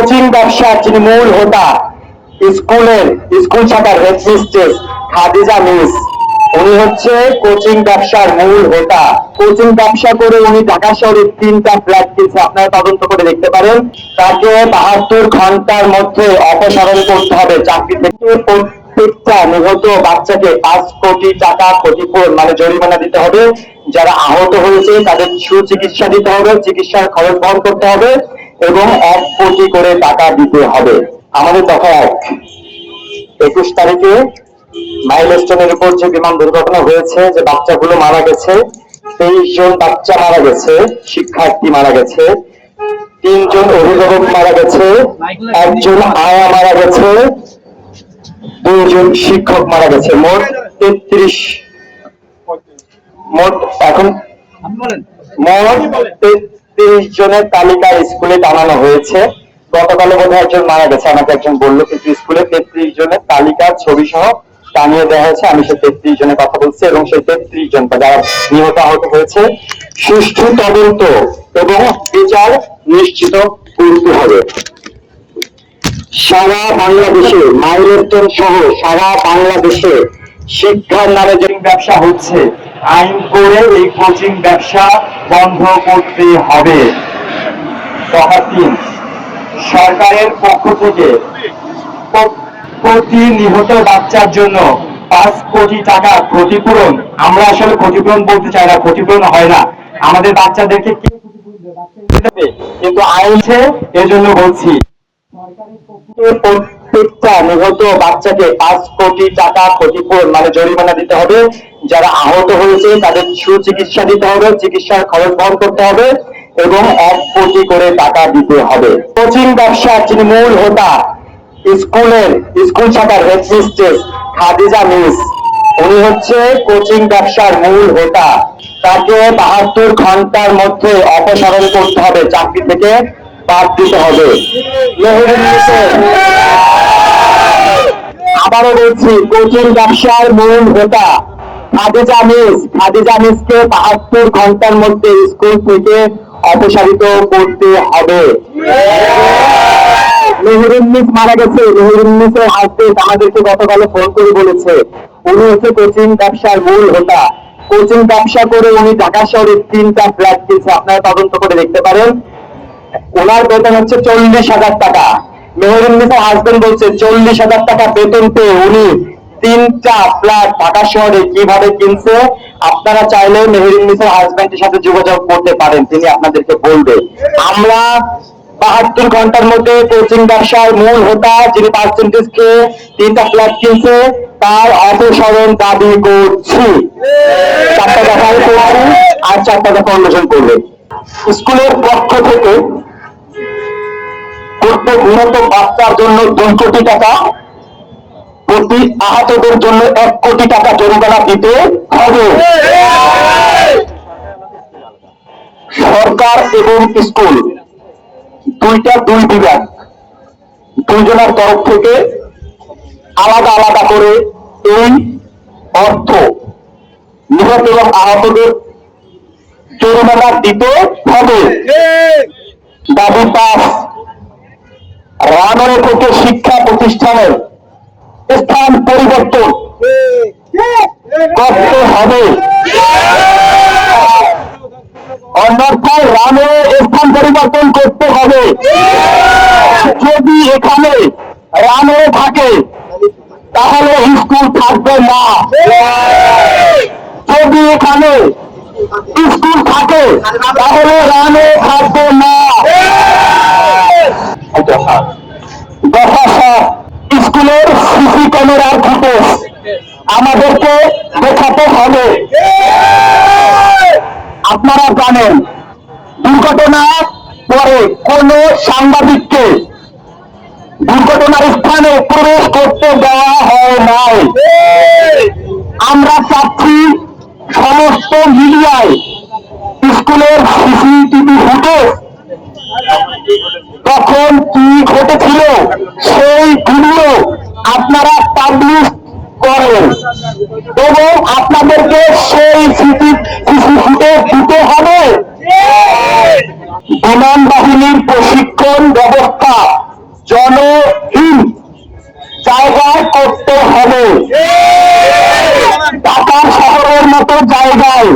Coaching ব্যবসার যিনি মূল হোতা। স্কুলের, স্কুল শাখার হেডমিস্ট্রেস খাদিজা মিস। উনি হচ্ছে কোচিং ব্যবসার মূল হোতা। কোচিং ব্যবসা করে উনি ঢাকা শহরে তিনটা ফ্ল্যাট কিনছে। আপনারা তদন্ত করে দেখতে পারেন। তাকে বাহাত্তর ঘণ্টার মধ্যে অপসারণ করতে হবে। চাকরি থেকে প্রত্যেকটা নিহত বাচ্চাকে পাঁচ কোটি টাকা ক্ষতিপূরণ মানে জরিমানা দিতে হবে। যারা আহত হয়েছে, তাদের সুচিকিৎসা দিতে হবে। চিকিৎসার খরচ বহন করতে হবে। এবং এক কোটি করে টাকা দিতে হবে। আমাদের দফা এক। একুশ তারিখে মাইলস্টোনের উপর যে বিমান দুর্ঘটনা হয়েছে যে বাচ্চাগুলো মারা গেছে তেইশ জন বাচ্চা মারা গেছে শিক্ষার্থী মারা গেছে তিনজন অভিভাবক মারা গেছে একজন আয়া মারা গেছে দুইজন শিক্ষক মারা গেছে। মোট তেত্রিশ মোট এখন মোট তেত্রিশ জনের তালিকা স্কুলে টানানো হয়েছে। গতকালে বোধ একজন মারা গেছে, আমাকে একজন বলল কিন্তু স্কুলে তেত্রিশ জনের তালিকা ছবি সহ টানিয়ে দেওয়া হয়েছে। আমি সেই তেত্রিশ জনের কথা বলছি এবং সেই তেত্রিশ জন যারা নিহত আহত হয়েছে, সুষ্ঠু তদন্ত এবং বিচার নিশ্চিত করতে হবে। সারা বাংলাদেশে মাইলস্টোন সহ সারা বাংলাদেশে শিক্ষার নামে যে ব্যবসা হচ্ছে, আইন করে এই কোচিং ব্যবসা বন্ধ করতে হবে। সরকারের পক্ষ থেকে প্রতি নিহত বাচ্চার জন্য পাঁচ কোটি টাকা ক্ষতিপূরণ, আমরা আসলে ক্ষতিপূরণ বলতে চাই না, ক্ষতিপূরণ হয় না। আমাদের বাচ্চাদেরকে কে ক্ষতিপূরণ? কিন্তু আইন এজন্য বলছি। প্রত্যেকটা নিহত বাচ্চাকে পাঁচ কোটি টাকা ক্ষতিপূরণ মানে জরিমানা দিতে হবে। যারা আহত হয়েছে, তাদের সুচিকিৎসা দিতে হবে, চিকিৎসার খরচ বহন করতে হবে এবং এক কোটি করে টাকা দিতে হবে। কোচিং ব্যবসার যিনি মূল হোতা, স্কুলের, স্কুল শাখার হেডমিস্ট্রেস খাদিজা মিস, উনি হচ্ছে কোচিং ব্যবসার মূল হোতা। তাকে বাহাত্তর ঘণ্টার মধ্যে অপসারণ করতে হবে, চাকরি থেকে বাদ দিতে হবে। আবারও বলছি কোচিং ব্যবসার মূল হোতা। খাদিজা মিস খাদিজা মিসকে বাহাত্তর ঘণ্টার মধ্যে স্কুল থেকে অপসারিত করতে হবে। মেহেরুন্নিস মারা গেছে। মেহেরুন্নিসের আমাদেরকে ফোন করে বলেছে, উনি হচ্ছে কোচিং ব্যবসার মূল হোতা। কোচিং ব্যবসা করে উনি ঢাকা শহরে তিনটা ফ্ল্যাট কিনছে। আপনারা তদন্ত করে দেখতে পারেন। ওনার বেতন হচ্ছে চল্লিশ হাজার টাকা। মেহরুন্নিসার হাজবেন্ড বলছে, চল্লিশ হাজার টাকা বেতন পেয়ে উনি তিনটা ফ্ল্যাট ঢাকা শহরে কীভাবে কিনছে? আপনারা চাইলে সাথে যোগাযোগ করতে পারেন, তিনি আপনাদেরকে বলবে। আমরা বাহাত্তর ঘণ্টার মধ্যে কোচিং মূল হোতা, যিনি পার্সেন্টেজ কে তিনটা ফ্ল্যাট কিনছে, তার অপসারণ দাবি করছি। চারটা করছি, আর চারটা দফা অন্বেষণ করবে। স্কুলের পক্ষ থেকে নিহত বাচ্চার জন্য দুই কোটি টাকা প্রতি আহতদের জন্য এক কোটি টাকা জরিমানা দিতে হবে। সরকার এবং স্কুল দুইটা দুই বিভাগ দুইজনের তরফ থেকে আলাদা আলাদা করে এই অর্থ নিহত এবং আহতদের জরিমানা দিতে হবে। দাবি পাস রানওয়ে থেকে শিক্ষা প্রতিষ্ঠানের স্থান পরিবর্তন করতে হবে। অন্যথায় রানওয়ে স্থান পরিবর্তন করতে হবে। যদি এখানে রানওয়ে থাকে তাহলে স্কুল থাকবে না। যদি এখানে স্কুল থাকে তাহলে রানওয়ে থাকবে না। দফা সাত স্কুলের সিসি ক্যামেরার ফুটেজ আমাদেরকে দেখাতে হবে। আপনারা জানেন দুর্ঘটনা পরে কোন সাংবাদিককে দুর্ঘটনার স্থানে প্রবেশ করতে দেওয়া হয় নাই। আমরা চাচ্ছি সমস্ত মিডিয়ায় সেই ভিডিও আপনারা পাবলিশ করেন এবং আপনাদেরকে সেই দিতে হবে। বিমান বাহিনীর প্রশিক্ষণ ব্যবস্থা জনহীন জায়গায় করতে হবে। ঢাকা শহরের মতো জায়গায়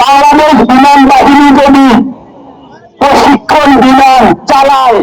বাংলাদেশ বিমান বাহিনী যদি প্রশিক্ষণ বিমান চালায়